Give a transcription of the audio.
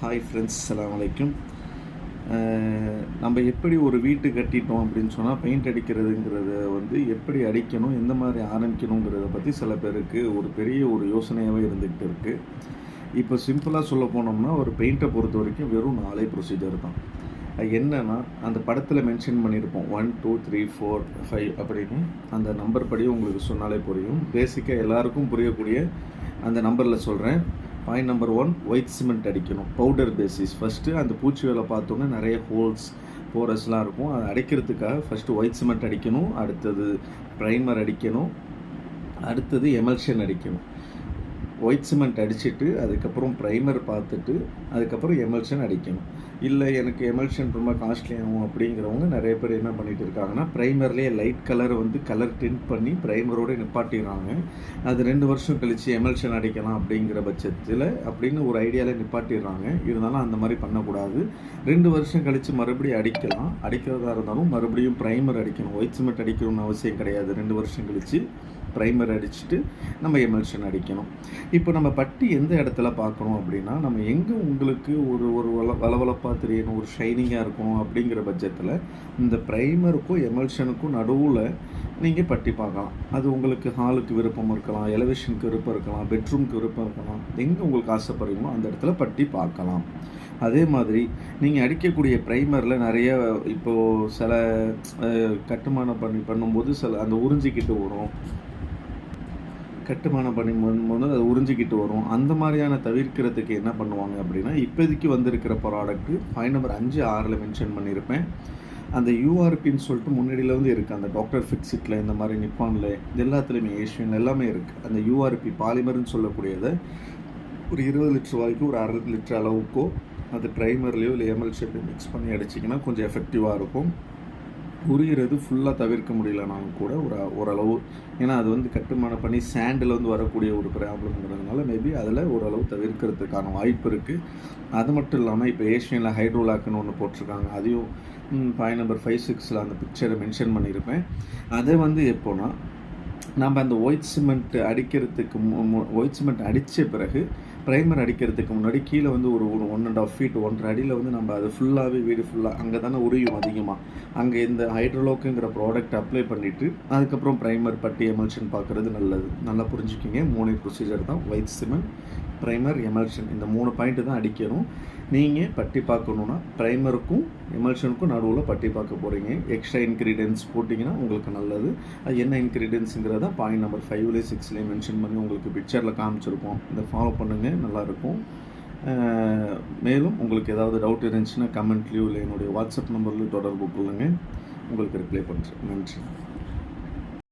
Hi friends அலாம் வலைக்கும் நம்ம எப்படி ஒரு வீட்டு கட்டிட்டோம் அப்படின்னு சொன்னால் பெயிண்ட் அடிக்கிறதுங்கிறத வந்து எப்படி அடிக்கணும் எந்த மாதிரி ஆரம்பிக்கணுங்கிறத பற்றி சில பேருக்கு ஒரு பெரிய ஒரு யோசனையாகவே இருந்துக்கிட்டு இருக்குது இப்போ சிம்பிளாக சொல்ல போனோம்னா ஒரு பெயிண்ட்டை பொறுத்த வரைக்கும் வெறும் நாலே ப்ரொசீஜர் தான். அது என்னென்னா அந்த படத்தில் மென்ஷன் பண்ணியிருப்போம். One two three four five அப்படின்னு. அந்த நம்பர் படி உங்களுக்கு சொன்னாலே புரியும். பேசிக்காக எல்லாருக்கும் புரியக்கூடிய அந்த நம்பரில் சொல்கிறேன் point number one white cement அடிக்கணும். பவுடர் பேசிஸ் ஃபஸ்ட்டு அந்த பூச்சி வேலை பார்த்தோன்னே நிறைய ஹோல்ஸ் போரஸ்லாம் இருக்கும். அதை அடைக்கிறதுக்காக ஃபஸ்ட்டு ஒயிட் சிமெண்ட் அடிக்கணும். அடுத்தது ப்ரைமர் அடிக்கணும். அடுத்தது எமல்ஷன் அடிக்கணும். ஒயிட் சிமெண்ட் அடிச்சுட்டு அதுக்கப்புறம் ப்ரைமர் பார்த்துட்டு அதுக்கப்புறம் எமல்ஷன் அடிக்கணும். இல்லை எனக்கு எமல்ஷன் ரொம்ப காஸ்ட்லி ஆகும் அப்படிங்கிறவங்க நிறைய பேர் என்ன பண்ணிட்டு இருக்காங்கன்னா ப்ரைமர்லேயே லைட் கலர் வந்து கலர் டிண்ட் பண்ணி ப்ரைமரோட நிப்பாட்டிடுறாங்க. அது ரெண்டு வருஷம் கழித்து எமல்ஷன் அடிக்கலாம் அப்படிங்கிற பட்சத்தில் அப்படின்னு ஒரு ஐடியாவில் நிப்பாட்டிடுறாங்க. இருந்தாலும் அந்த மாதிரி பண்ணக்கூடாது. ரெண்டு வருஷம் கழித்து மறுபடியும் அடிக்கலாம். அடிக்கிறதா இருந்தாலும் மறுபடியும் ப்ரைமர் அடிக்கணும். ஒயிட் சிமெண்ட் அடிக்கணும்னு அவசியம் கிடையாது. ரெண்டு வருஷம் கழித்து ப்ரைமர் அடிச்சுட்டு நம்ம எமல்ஷன் அடிக்கணும். இப்போ நம்ம பட்டி எந்த இடத்துல பார்க்கணும் அப்படின்னா நம்ம எங்கே உங்களுக்கு ஒரு ஒரு வள வளவளப்பாக தெரியணும் ஒரு ஷைனிங்காக இருக்கணும் அப்படிங்கிற பட்சத்தில் இந்த ப்ரைமருக்கும் எமல்ஷனுக்கும் நடுவில் நீங்கள் பட்டி பார்க்கலாம். அது உங்களுக்கு ஹாலுக்கு விருப்பம் இருக்கலாம் எலவேஷனுக்கு விருப்பம் இருக்கலாம் பெட்ரூம்க்கு விருப்பம் இருக்கலாம் எங்கே உங்களுக்கு ஆசைப்படுறீங்களோ அந்த இடத்துல பட்டி பார்க்கலாம். அதே மாதிரி நீங்கள் அடிக்கக்கூடிய ப்ரைமரில் நிறைய இப்போது சில கட்டுமானம் பண்ணி பண்ணும்போது சில அந்த உறிஞ்சிக்கிட்டு வரும். கட்டுமானம் பண்ணி பண்ணும்போது அது உறிஞ்சிக்கிட்டு வரும். அந்த மாதிரியான தவிர்க்கிறதுக்கு என்ன பண்ணுவாங்க அப்படின்னா இப்போதைக்கு வந்திருக்கிற ப்ராடக்ட்டு ஃபைவ் நம்பர் அஞ்சு ஆறில் மென்ஷன் பண்ணியிருப்பேன். அந்த யூஆர்பின்னு சொல்லிட்டு முன்னாடியில் வந்து இருக்குது அந்த டாக்டர் ஃபிக்ஸிட்டில் இந்த மாதிரி நிப்பானில் இது எல்லாத்துலேயுமே ஏஷியன் எல்லாமே இருக்குது அந்த யூஆர்பி பாலிமர்னு சொல்லக்கூடியதை ஒரு இருபது லிட்டர் வரைக்கும் ஒரு அரை லிட்டர் அளவுக்கோ அது ப்ரைமர்லேயோ இல்லை எம்எல்ஷேப்லையோ மிக்ஸ் பண்ணி அடிச்சிங்கன்னா கொஞ்சம் எஃபெக்டிவாக இருக்கும். உருகிறது ஃபுல்லாக தவிர்க்க முடியலனாலும் கூட ஒரு ஓரளவு. ஏன்னா அது வந்து கட்டுமான பண்ணி சாண்டில் வந்து வரக்கூடிய ஒரு ப்ராப்ளம்ங்கிறதுனால மேபி அதில் ஓரளவு தவிர்க்கிறதுக்கான வாய்ப்பு இருக்குது அது மட்டும் இல்லாமல் இப்போ ஏஷியனில் ஹைட்ரோலாக்குன்னு ஒன்று போட்டிருக்காங்க. அதையும் பாயிண்ட் நம்பர் ஃபைவ் சிக்ஸில் அந்த பிக்சரை மென்ஷன் பண்ணியிருப்பேன். அதை வந்து எப்போனா நம்ம அந்த ஒயிட் சிமெண்ட் அடிக்கிறதுக்கு ஒயிட் சிமெண்ட் அடித்த பிறகு ப்ரைமர் அடிக்கிறதுக்கு முன்னாடி கீழே வந்து ஒரு ஒரு ஒன் அண்ட் ஆஃப் ஃபீட் ஒன்றரை அடியில் வந்து நம்ம அது ஃபுல்லாகவே வீடு ஃபுல்லாக அங்கே தானே உரியும் அதிகமாக அங்கே இந்த ஹைட்ரலோக்குங்கிற ப்ராடக்ட் அப்ளை பண்ணிவிட்டு அதுக்கப்புறம் ப்ரைமர் பட்டி எமல்ஷன் பார்க்குறது நல்லது. நல்லா புரிஞ்சுக்கிங்க. மூணு ப்ரொசீஜர் தான். ஒயிட் சிமெண்ட் ப்ரைமர் எமல்ஷன் இந்த மூணு பாயிண்ட்டு தான் அடிக்கணும். நீங்கள் பட்டி பார்க்கணுன்னா ப்ரைமருக்கும் எமல்ஷனுக்கும் நடுவில் பட்டி பார்க்க போகிறீங்க எக்ஸ்ட்ரா இன்க்ரீடியன்ஸ் போட்டிங்கன்னா உங்களுக்கு நல்லது. அது என்ன இன்க்ரீடியன்ஸுங்கிறத பாயிண்ட் நம்பர் ஃபைவ்லேயே சிக்ஸ்லேயே மென்ஷன் பண்ணி உங்களுக்கு பிக்சரில் காமிச்சிருப்போம் இதை ஃபாலோ பண்ணுங்கள் நல்லாயிருக்கும். மேலும் உங்களுக்கு ஏதாவது டவுட் இருந்துச்சுன்னா கமெண்ட்லேயோ இல்லை என்னுடைய வாட்ஸ்அப் நம்பர்லேயும் தொடர்பு கொள்ளுங்கள் உங்களுக்கு ரிப்ளை பண்ணுறேன் நன்றி.